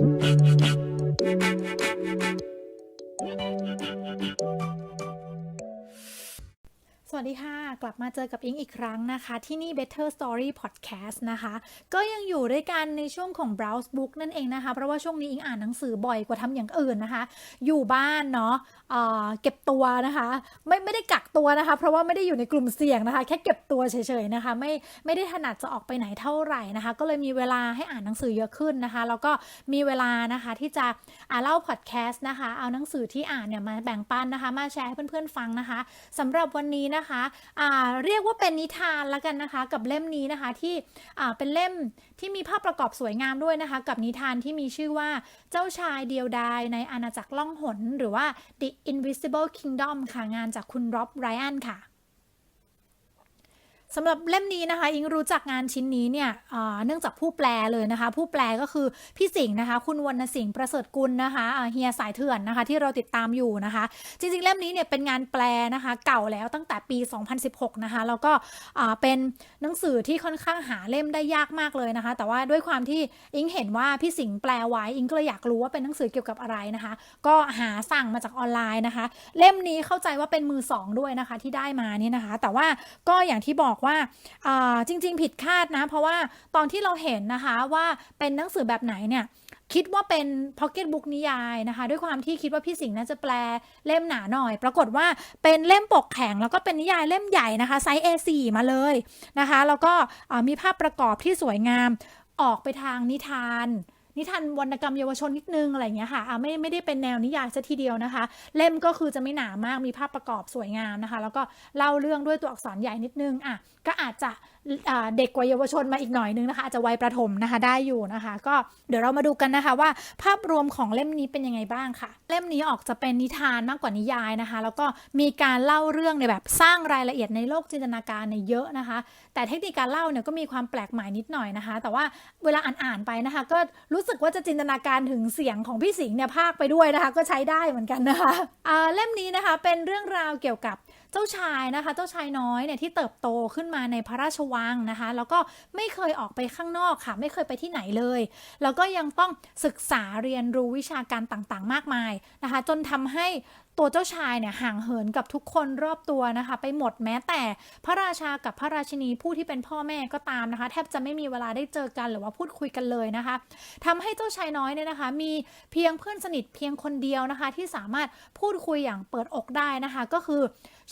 Thank you. สวัสดีค่ะ กลับมาเจอกับอิงอีกครั้งนะคะ ที่นี่ Better Story Podcast นะคะ ก็ยังอยู่ด้วยกันในช่วงของ browse book นั่นเองนะคะ เพราะว่าช่วงนี้อิงอ่านหนังสือบ่อยกว่าทำอย่างอื่นนะคะ อยู่บ้านเนาะเเก็บตัวนะคะ ไม่ไม่ได้กักตัวนะคะ เพราะว่าไม่ได้อยู่ในกลุ่มเสี่ยงนะคะ แค่เก็บตัวเฉยๆนะคะ ไม่ไม่ได้ถนัดจะออกไปไหนเท่าไหร่นะคะ ก็เลยมีเวลาให้อ่านหนังสือเยอะขึ้นนะคะ แล้วก็มีเวลานะคะที่จะอ่านเล่าพอดแคสต์นะคะ เอาหนังสือที่อ่านเนี่ยมาแบ่งปันนะคะ มาแชร์ให้เพื่อนๆฟังนะคะสำหรับวันนี้นะคะอ่าเรียกว่าเป็นนิทานละกันนะคะ กับเล่มนี้นะคะที่อ่าเป็นเล่มที่มีภาพประกอบสวยงามด้วยนะคะ กับนิทานที่มีชื่อว่าเจ้าชายเดียวดายในอาณาจักรล่องหน หรือว่า The Invisible Kingdom ค่ะงานจากคุณร็อบไรอันค่ะ สำหรับเล่มนี้นะคะ อิงรู้จักงานชิ้นนี้เนี่ยเนื่องจากผู้แปลเลยนะคะ ผู้แปลก็คือพี่สิงห์นะคะ คุณวรรณสิงห์ประเสริฐกุลนะคะเฮียสายเถื่อนนะคะ ที่เราติดตามอยู่นะคะ จริงๆ เล่มนี้เนี่ยเป็นงานแปลนะคะ เก่าแล้วตั้งแต่ปี 2016 นะคะ แล้วก็เป็นหนังสือที่ค่อนข้างหาเล่มได้ยากมากเลยนะคะ แต่ว่าด้วยความที่อิงเห็นว่าพี่สิงห์แปลไว้อิงก็เลยอยากรู้ว่าเป็นหนังสือเกี่ยวกับอะไรนะคะ ก็หาสั่งมาจากออนไลน์นะคะ เล่มนี้เข้าใจว่าเป็นมือสองด้วยนะคะ ที่ได้มานี่นะคะ แต่ว่าก็อย่างที่บอกว่าจริง ๆ ผิดคาดนะ เพราะว่าตอนที่เราเห็นนะคะว่าเป็นหนังสือแบบไหนเนี่ยคิดว่าเป็นพ็อกเก็ตบุ๊กนิยายนะคะ ด้วยความที่คิดว่าพี่สิงห์น่าจะแปลเล่มหนาหน่อย ปรากฏว่าเป็นเล่มปกแข็ง แล้วก็เป็นนิยายเล่มใหญ่นะคะ ไซส์ A4 มาเลยนะคะ แล้วก็มีภาพประกอบที่สวยงามออกไปทางนิทาน นิทานวรรณกรรมเยาวชนนิดนึงอะไรอย่างเงี้ยค่ะอ่าไม่ไม่ได้เป็นแนวนิยายซะทีเดียวนะคะ เล่มก็คือจะไม่หนามากมีภาพประกอบสวยงามนะคะ แล้วก็เล่าเรื่องด้วยตัวอักษรใหญ่นิดนึงอะก็อาจจะเด็กกว่าเยาวชนมาอีกหน่อยนึงนะคะอาจจะวัยประถมนะคะได้อยู่นะคะ ก็เดี๋ยวเรามาดูกันนะคะว่าภาพรวมของเล่มนี้เป็นยังไงบ้างค่ะ เล่มนี้ออกจะเป็นนิทานมากกว่านิยายนะคะ แล้วก็มีการเล่าเรื่องในแบบสร้างรายละเอียดในโลกจินตนาการเนี่ยเยอะนะคะ แต่เทคนิคการเล่าเนี่ยก็มีความแปลกใหม่นิดหน่อยนะคะ แต่ว่าเวลาอ่านๆไปนะคะ ก็รู้สึกว่าจะจินตนาการถึงเสียงของพี่สิงห์เนี่ยพากไปด้วยนะคะ ก็ใช้ได้เหมือนกันนะคะเล่มนี้นะคะเป็นเรื่องราวเกี่ยวกับ เจ้าชายนะคะ เจ้าชายน้อยเนี่ยที่เติบโตขึ้นมาในพระราชวังนะคะ แล้วก็ไม่เคยออกไปข้างนอกค่ะ ไม่เคยไปที่ไหนเลย แล้วก็ยังต้องศึกษาเรียนรู้วิชาการต่างๆ มากมายนะคะ จนทำให้ ตัวเจ้าชายเนี่ยห่างเหินกับทุกคนรอบตัวนะคะ ไปหมดแม้แต่พระราชากับพระราชินีผู้ที่เป็นพ่อแม่ก็ตามนะคะ แทบจะไม่มีเวลาได้เจอกันหรือว่าพูดคุยกันเลยนะคะทำให้เจ้าชายน้อยเนี่ยนะคะ มีเพียงเพื่อนสนิทเพียงคนเดียวนะคะ ที่สามารถพูดคุยอย่างเปิดอกได้นะคะ ก็คือ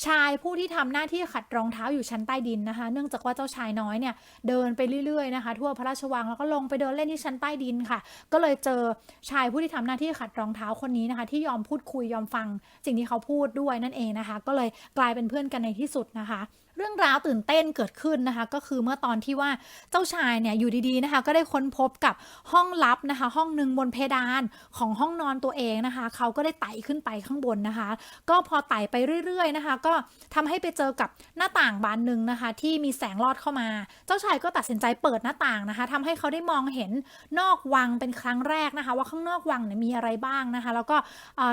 ชายผู้ที่ทำหน้าที่ขัดรองเท้าอยู่ชั้นใต้ดินนะคะ เนื่องจากว่าเจ้าชายน้อยเนี่ยเดินไปเรื่อยๆนะคะ ทั่วพระราชวังแล้วก็ลงไปเดินเล่นที่ชั้นใต้ดินค่ะ ก็เลยเจอชายผู้ที่ทำหน้าที่ขัดรองเท้าคนนี้นะคะ ที่ยอมพูดคุยยอมฟังสิ่งที่เขาพูดด้วยนั่นเองนะคะ ก็เลยกลายเป็นเพื่อนกันในที่สุดนะคะ เรื่องราวตื่นเต้นเกิดขึ้นนะคะ ก็คือเมื่อตอนที่ว่าเจ้าชายเนี่ยอยู่ดีๆนะคะ ก็ได้ค้นพบกับห้องลับนะคะ ห้องหนึ่งบนเพดานของห้องนอนตัวเองนะคะ เขาก็ได้ไต่ขึ้นไปข้างบนนะคะ ก็พอไต่ไปเรื่อยๆนะคะ ก็ทำให้ไปเจอกับหน้าต่างบานหนึ่งนะคะ ที่มีแสงลอดเข้ามา เจ้าชายก็ตัดสินใจเปิดหน้าต่างนะคะทำให้เขาได้มองเห็นนอกวังเป็นครั้งแรกนะคะ ว่าข้างนอกวังเนี่ยมีอะไรบ้างนะคะ แล้วก็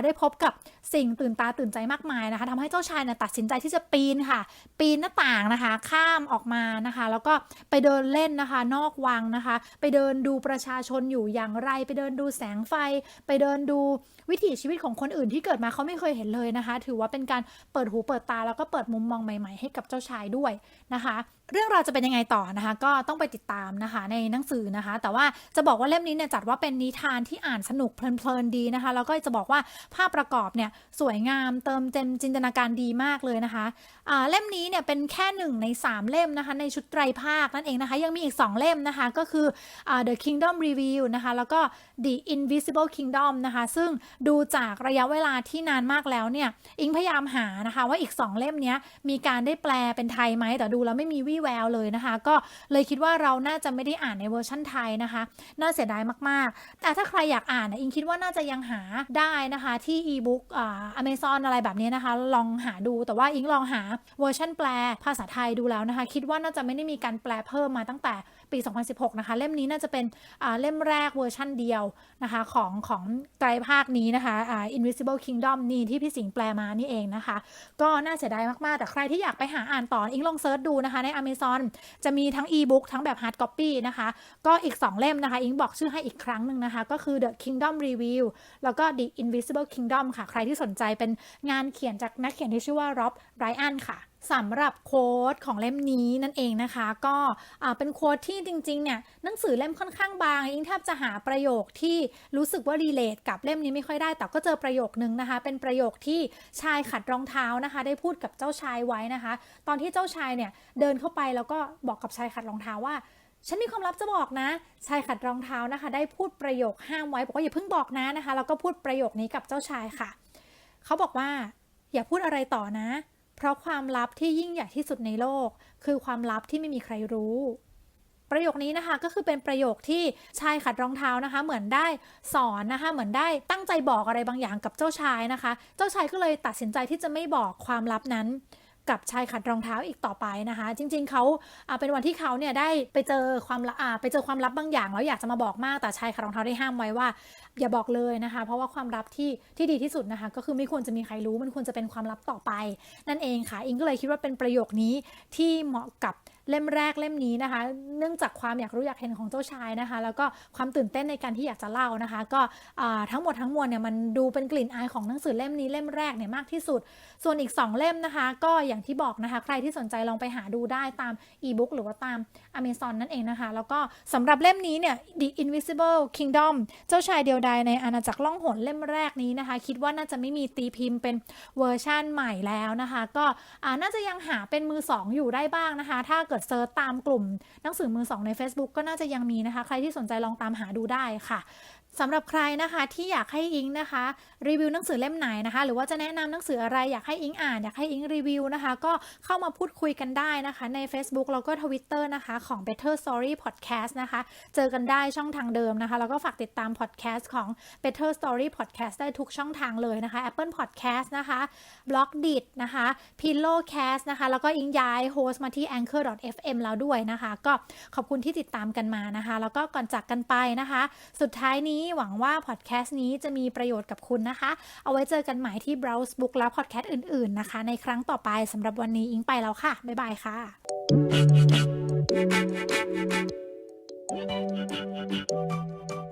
ได้พบกับสิ่งตื่นตาตื่นใจมากมายนะคะทำให้เจ้าชายเนี่ยตัดสินใจที่จะปีนค่ะ ปีนหน้าต่างนะคะ ข้ามออกมานะคะ แล้วก็ไปเดินเล่นนะคะ นอกวังนะคะ ไปเดินดูประชาชนอยู่อย่างไร ไปเดินดูแสงไฟ ไปเดินดูวิถีชีวิตของคนอื่นที่เกิดมาเขาไม่เคยเห็นเลยนะคะ ถือว่าเป็นการเปิดหูเปิดตาแล้วก็เปิดมุมมองใหม่ ๆ ให้กับเจ้าชายด้วยนะคะ เรื่องราวจะเป็นยังไงต่อนะคะ ก็ต้องไปติดตามนะคะในหนังสือนะคะ แต่ว่าจะบอกว่าเล่มนี้เนี่ยจัดว่าเป็นนิทานที่อ่านสนุกเพลินๆดีนะคะ แล้วก็จะบอกว่าภาพประกอบเนี่ยสวยงามเติมเต็มจินตนาการดีมากเลยนะคะอ่าเล่มนี้เนี่ยเป็นแค่หนึ่งใน 3 เล่มนะคะ ในชุดไตรภาคนั่นเองนะคะ ยังมีอีก 2 เล่มนะคะ ก็คือ The Kingdom Review นะคะ แล้วก็ The Invisible Kingdom นะคะ ซึ่งดูจากระยะเวลาที่นานมากแล้วเนี่ย อิงพยายามหานะคะ ว่าอีก 2 เล่มนี้มีการได้แปลเป็นไทยไหมแต่ดูแล้วไม่มีวี่แววเลยนะคะ ก็เลยคิดว่าเราน่าจะไม่ได้อ่านในเวอร์ชั่นไทยนะคะ น่าเสียดายมากๆ แต่ถ้าใครอยากอ่านอิงคิดว่าน่าจะยังหาได้นะคะที่อีบุ๊กอ่าอเมซอนอะไรแบบนี้นะคะ ลองหาดูแต่ว่าอิงลองหาเวอร์ชันแปลภาษาไทยดูแล้วนะคะ คิดว่าน่าจะไม่ได้มีการแปลเพิ่มมาตั้งแต่ปี 2016 นะคะ เล่มนี้น่าจะเป็นเล่มแรกเวอร์ชั่นเดียวนะคะของของไตรภาคนี้นะคะ Invisible Kingdom นี่ที่พี่สิงห์แปลมานี่เองนะคะ ก็น่าเสียดายมากๆ แต่ใครที่อยากไปหาอ่านต่ออิงลองเซิร์ชดูนะคะ ใน Amazon จะมีทั้ง e-book ทั้งแบบ hard copy นะคะ ก็อีก 2 เล่มนะคะ อิงบอกชื่อให้อีกครั้งหนึ่งนะคะ ก็คือ The Kingdom Review แล้วก็ The Invisible Kingdom ค่ะ ใครที่สนใจเป็นงานเขียนจากนักเขียนที่ชื่อว่า Rob Ryan ค่ะ สำหรับโค้ดของเล่มนี้นั่นเองนะคะ ก็เป็นโค้ดที่จริงๆเนี่ยหนังสือเล่มค่อนข้างบางอิงแทบจะหาประโยคที่รู้สึกว่ารีเลทกับเล่มนี้ไม่ค่อยได้ แต่ก็เจอประโยคนึงนะคะ เป็นประโยคที่ชายขัดรองเท้านะคะ ได้พูดกับเจ้าชายไว้นะคะ ตอนที่เจ้าชายเนี่ยเดินเข้าไปแล้วก็บอกกับชายขัดรองเท้าว่าฉันมีความลับจะบอกนะ ชายขัดรองเท้านะคะ ได้พูดประโยคห้ามไว้บอกว่าอย่าเพิ่งบอกนะนะคะ แล้วก็พูดประโยคนี้กับเจ้าชายค่ะ เขาบอกว่า อย่าพูดอะไรต่อนะ เพราะความลับที่ยิ่งใหญ่ที่สุดในโลก คือความลับที่ไม่มีใครรู้ ประโยคนี้นะคะก็คือเป็นประโยคที่ชายขัดรองเท้านะคะ เหมือนได้สอนนะคะ เหมือนได้ตั้งใจบอกอะไรบางอย่างกับเจ้าชายนะคะ เจ้าชายก็เลยตัดสินใจที่จะไม่บอกความลับนั้น กับชายขัดรองเท้าอีกต่อไปนะคะ จริง ๆเขาเป็นวันที่เขาเนี่ยได้ไปเจอความลับไปเจอความลับบางอย่างแล้วอยากจะมาบอกมากแต่ชายขัดรองเท้าได้ห้ามไว้ว่า อย่าบอกเลยนะคะ เพราะว่าความลับที่ที่ดีที่สุดนะคะ ก็คือไม่ควรจะมีใครรู้มันควรจะเป็นความลับต่อไป นั่นเองค่ะอิงก็เลยคิดว่าเป็นประโยคนี้ที่เหมาะกับ เล่มแรกเล่มนี้นะคะ เนื่องจากความอยากรู้อยากเห็นของเจ้าชายนะคะ แล้วก็ความตื่นเต้นในการที่อยากจะเล่านะคะ ก็ทั้งหมดทั้งมวลเนี่ยมันดูเป็นกลิ่นอายของหนังสือเล่มนี้เล่มแรกเนี่ยมากที่สุด ส่วนอีก 2 เล่มนะคะ ก็อย่างที่บอกนะคะ ใครที่สนใจลองไปหาดูได้ตามอีบุ๊กหรือว่าตาม Amazon นั่นเองนะคะ แล้วก็สำหรับเล่มนี้เนี่ย The Invisible Kingdom เจ้าชายเดียวดายในอาณาจักรล่องหนเล่มแรกนี้นะคะ คิดว่าน่าจะไม่มีตีพิมพ์เป็นเวอร์ชั่นใหม่แล้วนะคะ ก็น่าจะยังหาเป็นมือ 2 อยู่ได้บ้างนะคะ ถ้าเกิดเซิร์ชตามกลุ่มหนังสือมือ2ใน Facebook ก็น่าจะยังมีนะคะ ใครที่สนใจลองตามหาดูได้ค่ะสำหรับใครนะคะที่อยากให้อิงนะคะ รีวิวหนังสือเล่มไหนนะคะ หรือว่าจะแนะนำหนังสืออะไรอยากให้อิงอ่านอยากให้อิงรีวิวนะคะ ก็เข้ามาพูดคุยกันได้นะคะ ใน Facebook แล้วก็ Twitter นะคะของ Better Story Podcast นะคะ เจอกันได้ช่องทางเดิมนะคะ แล้วก็ฝากติดตาม podcast ของ Better Story Podcast ได้ทุกช่องทางเลยนะคะ Apple Podcast นะคะ b l o g d i t นะคะ Pillowcast นะคะ แล้วก็อิงย้ายโฮสต์มาที่ anchor. FM แล้วด้วยนะคะ ก็ขอบคุณที่ติดตามกันมานะคะ แล้วก็ก่อนจากกันไปนะคะ สุดท้ายนี้หวังว่าพอดแคสต์นี้จะมีประโยชน์กับคุณนะคะ เอาไว้เจอกันใหม่ที่ Browse Book และพอดแคสต์อื่นๆนะคะ ในครั้งต่อไปสำหรับวันนี้อิงไปแล้วค่ะ บ๊ายบายค่ะ Thank you.